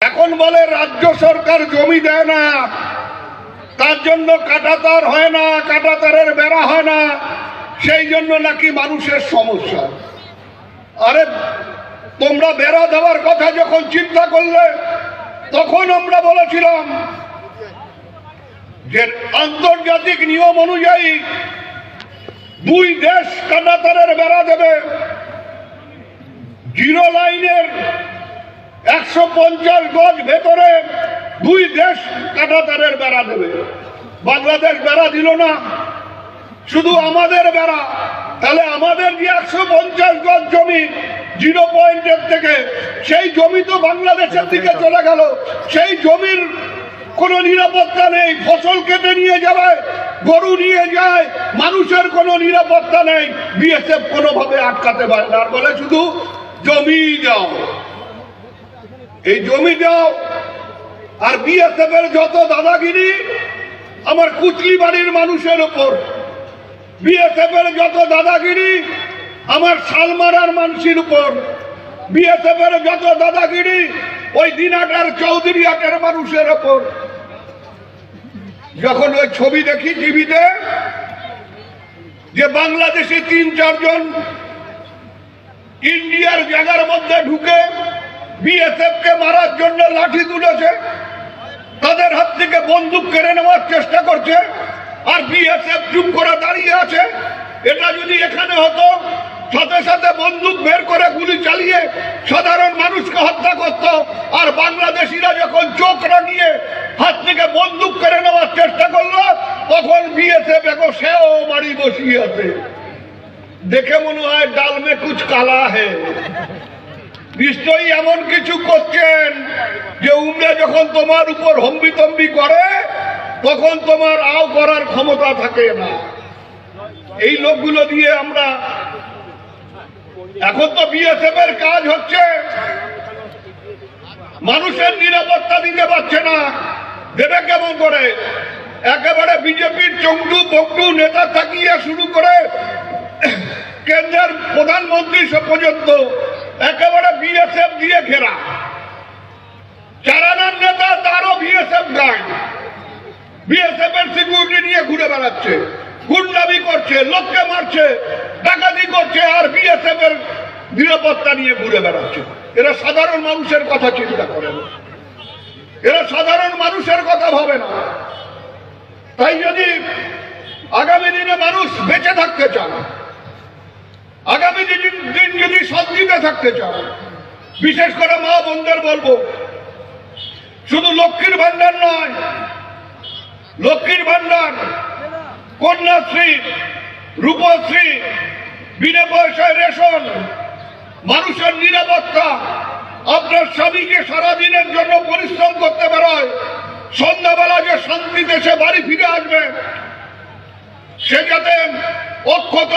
এখন বলে রাজ্য সরকার জমি দেয় না। তার জন্য কাটাতার হয় না, কাটাতারের বেড়া হয় না। সেই জন্য নাকি মানুষের সমস্যা। আরে, তোমরা বেড়া দেওয়ার কথা যখন চিন্তা করলে, তখন আমরা বলেছিলাম যে আন্তর্জাতিক নিয়ম অনুযায়ী দুই দেশ কাটাতারের বেড়া দেবে। জিরো লাইনের একশো পঞ্চাশ গজ ভেতরে দুই দেশ কাটাতারের বেড়া দেবে। বাংলাদেশ বেড়া দিল না। শুধু আমাদের বেড়া। তাহলে আমাদের যে একশো পঞ্চাশ গজ জমি জিরো পয়েন্টের থেকে সেই জমি তো বাংলাদেশের দিকে চলে গেল। সেই জমির কোনো নিরাপত্তা নেই। ফসল কেটে নিয়ে যাওয়ায়, গরু নিয়ে যায়, মানুষের কোনো নিরাপত্তা নেই। বিএসএফ কোনোভাবে আটকাতে পারে না। বলে শুধু জমি দাও এই জমি দাও, আর বিএসএফ এর যত দাদাগিরি, আমার কুচলি বাড়ির মানুষের ওপর। বিএসএফ এর যত দাদাগিরি, আমার শালমারার মানুষের উপর। বিএসএফ এর যত দাদাগিরি, ওই দিনাটার চৌধুরী হাটের মানুষের ওপর। যখন ওই ছবি দেখি টিভিতে, যে বাংলাদেশে তিন, চারজন ইন্ডিয়ার জায়গার মধ্যে ঢুকে বিএসএফ কে মারার জন্য লাঠি তুলেছে, তাদের হাত থেকে বন্দুক কেড়ে নেওয়ার চেষ্টা করছে, আর বিএসএফ চুপ করে দাঁড়িয়ে আছে। এটা যদি এখানে হতো, সাথে সাথে বন্দুক বের করে গুলি চালিয়ে সাধারণ মানুষকে হত্যা করত, আর বাংলাদেশিরা যখন চোখ রাঙিয়ে হাত থেকে বন্দুক কেড়ে নেওয়ার চেষ্টা করল, তখন বিএসএফ এখন সেও বাড়ি বসিয়ে আছে। দেখে মনে হয় ডাল মে কুচ কালা হে। নিশ্চয়ই এমন কিছু করছেন যে উমরা যখন তোমার উপর হম্বি তম্বি করে, তখন তোমার আও করার ক্ষমতা থাকে না। এই লোকগুলো দিয়ে আমরা এখন তো বিএসএফ এর কাজ হচ্ছে। মানুষের নিরাপত্তা দিতে পারছে না। দেবে কেমন করে? একেবারে বিজেপির চংটু বংটু নেতা থাকিয়ে শুরু করে কেন্দ্রের প্রধানমন্ত্রী সে পর্যন্ত একেবারে বিএসএফ দিয়ে ঘেরা। চারানার নেতা তারও বিএসএফ গায় বিএসএফ এর সিকিউরিটি নিয়ে ঘুরে বেড়াচ্ছে, গুন্ডামি করছে, লোককে মারছে, ডাকাতি করছে, আর বিএসএফ এর নিরাপত্তা নিয়ে ঘুরে বেড়াচ্ছে। এরা সাধারণ মানুষের কথা চিন্তা করে না। এরা সাধারণ মানুষের কথা ভাবে না। তাই যদি আগামী দিনে মানুষ বেঁচে থাকতে চান আগামী দিন যদি শান্তিতে থাকতে চান বিশেষ করে মা বোনদের বলব, শুধু লক্ষ্মীর ভান্ডার নয়, লক্ষ্মীর ভান্ডার কন্যাশ্রী, রূপশ্রী, বিনা পয়সায় রেশন, মানুষের নিরাপত্তা, আপনার স্বামীকে সারাদিনের জন্য পরিশ্রম করতে বেরোয়, সন্ধ্যাবেলা যে শান্তিতে সে বাড়ি ফিরে আসবে, সে যাতে অক্ষত